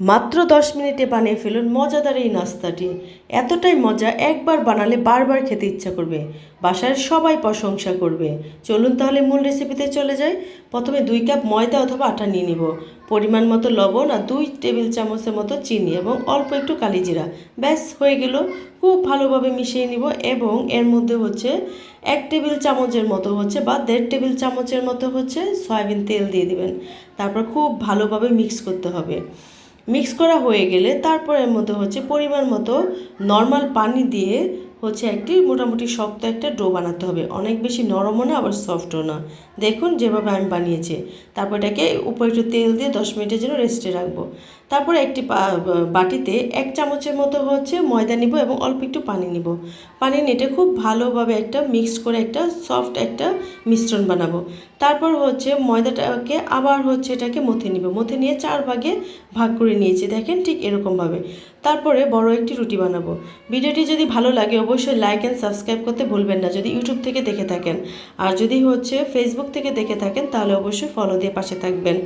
মাত্র দশ মিনিটে বানিয়ে ফেলুন মজাদার এই নাস্তাটি। এতটাই মজা একবার বানালে বারবার খেতে ইচ্ছা করবে, বাসার সবাই প্রশংসা করবে। চলুন তাহলে মূল রেসিপিতে চলে যাই। প্রথমে দুই কাপ ময়দা অথবা আটা নিয়ে নিব। পরিমাণ মতো লবণ আর দুই টেবিল চামচের মতো চিনি এবং অল্প একটু কালিজিরা ব্যাস, হয়ে গেল। খুব ভালোভাবে মিশিয়ে নিব এবং এর মধ্যে হচ্ছে এক টেবিল চামচের মতো হচ্ছে বা দেড় টেবিল চামচের মতো হচ্ছে সয়াবিন তেল দিয়ে দিবেন। তারপর খুব ভালোভাবে মিক্স করতে হবে। মিক্স করা হয়ে গেলে তারপরের মধ্যে হচ্ছে পরিমাণ মতো নর্মাল পানি দিয়ে হচ্ছে একটি মোটামুটি শক্ত একটা ডো বানাতে হবে। অনেক বেশি নরমও না, আবার সফটও না। দেখুন যেভাবে আমি বানিয়েছি। তারপর এটাকে উপরে একটু তেল দিয়ে দশ মিনিটের জন্য রেস্টে রাখব। তারপরে একটি বাটিতে এক চামচের মতো হচ্ছে ময়দা নিব এবং অল্প একটু পানি নিব। পানি নিতে খুব ভালোভাবে একটা মিক্স করে একটা সফট একটা মিশ্রণ বানাবো। তারপর হচ্ছে ময়দাটাকে আবার হচ্ছে এটাকে মথে নিব। মথে নিয়ে চার ভাগে ভাগ করে নিয়েছি। দেখেন ঠিক এরকমভাবে। তারপরে বড় একটি রুটি বানাবো। ভিডিওটি যদি ভালো লাগে, অবশ্যই লাইক অ্যান্ড সাবস্ক্রাইব করতে ভুলবেন না, যদি ইউটিউব থেকে দেখে থাকেন। আর যদি হচ্ছে ফেসবুক থেকে দেখে থাকেন, তাহলে অবশ্যই ফলো দিয়ে পাশে থাকবেন।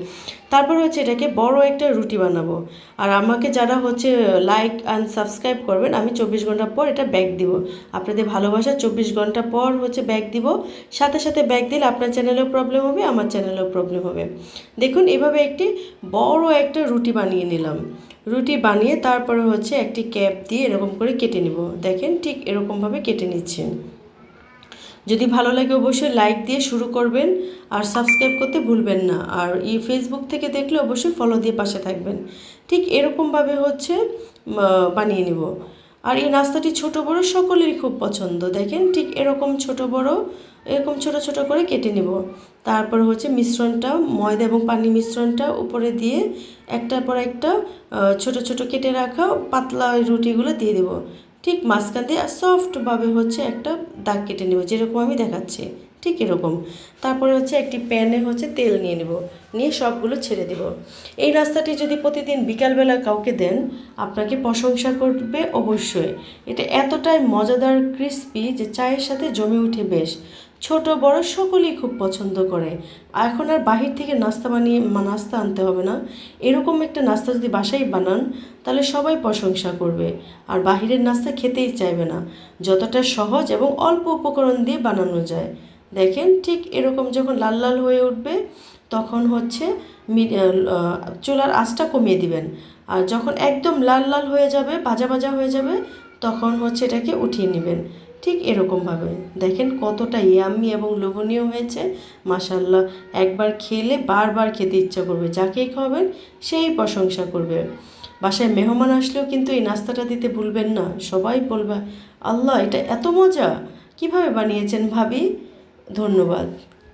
তারপর হচ্ছে এটাকে বড় একটা রুটি বানাবো। আর আমাকে যারা হচ্ছে লাইক অ্যান্ড সাবস্ক্রাইব করবেন, আমি চব্বিশ ঘণ্টা পর এটা ব্যাক দিব। আপনাদের ভালোবাসা চব্বিশ ঘণ্টা পর হচ্ছে ব্যাক দিব। সাথে সাথে ব্যাক দিলে আপনার চ্যানেলেও প্রবলেম হবে, আমার চ্যানেলেও প্রবলেম হবে। দেখুন, এভাবে একটি বড় একটা রুটি বানিয়ে নিলাম। রুটি বানিয়ে তারপরে হচ্ছে একটি ক্যাপ দিয়ে এরকম করে কেটে নিব। দেখেন ঠিক এরকমভাবে কেটে নিচ্ছেন। যদি ভালো লাগে অবশ্যই লাইক দিয়ে শুরু করবেন আর সাবস্ক্রাইব করতে ভুলবেন না। আর এই ফেসবুক থেকে দেখলে অবশ্যই ফলো দিয়ে পাশে থাকবেন। ঠিক এরকমভাবে হচ্ছে বানিয়ে নিব। আর এই নাস্তাটি ছোট বড় সকলেরই খুব পছন্দ। দেখেন ঠিক এরকম ছোট বড়, এরকম ছোট ছোট করে কেটে নেব। তারপর হচ্ছে মিশ্রণটা, ময়দা এবং পানি মিশ্রণটা উপরে দিয়ে একটার পর একটা ছোট ছোট কেটে রাখা পাতলা রুটিগুলো দিয়ে দেব। ঠিক মাঝখান দিয়ে সফটভাবে হচ্ছে একটা দাগ কেটে নেব, যেরকম আমি দেখাচ্ছি, ঠিক এরকম। তারপরে হচ্ছে একটি প্যানে হচ্ছে তেল নিয়ে নেব, নিয়ে সবগুলো ছেড়ে দেব। এই রাস্তাটি যদি প্রতিদিন বিকালবেলা কাউকে দেন, আপনাকে প্রশংসা করবে অবশ্যই। এটা এতটাই মজাদার ক্রিস্পি যে চায়ের সাথে জমে উঠে বেশ। ছোট, বড় সকলেই খুব পছন্দ করে। এখন আর বাহির থেকে নাস্তা বানিয়ে নাস্তা আনতে হবে না। এরকম একটা নাস্তা যদি বাসায় বানান, তাহলে সবাই প্রশংসা করবে। আর বাহিরের নাস্তা খেতেই চাইবে না। যতটা সহজ এবং অল্প উপকরণ দিয়ে বানানো যায়। দেখেন ঠিক এরকম যখন লাল লাল হয়ে উঠবে, তখন হচ্ছে চুলার আঁচটা কমিয়ে দিবেন। আর যখন একদম লাল লাল হয়ে যাবে, ভাজা ভাজা হয়ে যাবে, তখন হচ্ছে এটাকে উঠিয়ে নেবেন। ঠিক এরকমভাবে। দেখেন কতটা ইয়াম্মি এবং লোভনীয় হয়েছে। মাসাল্লাহ একবার খেলে বারবার খেতে ইচ্ছা করবে। যাকেই খাওয়াবেন, সেই প্রশংসা করবে। বাসায় মেহমান আসলেও কিন্তু এই নাস্তাটা দিতে ভুলবেন না। সবাই বলবে, আল্লাহ, এটা এত মজা! কীভাবে বানিয়েছেন ভাবি? ধন্যবাদ।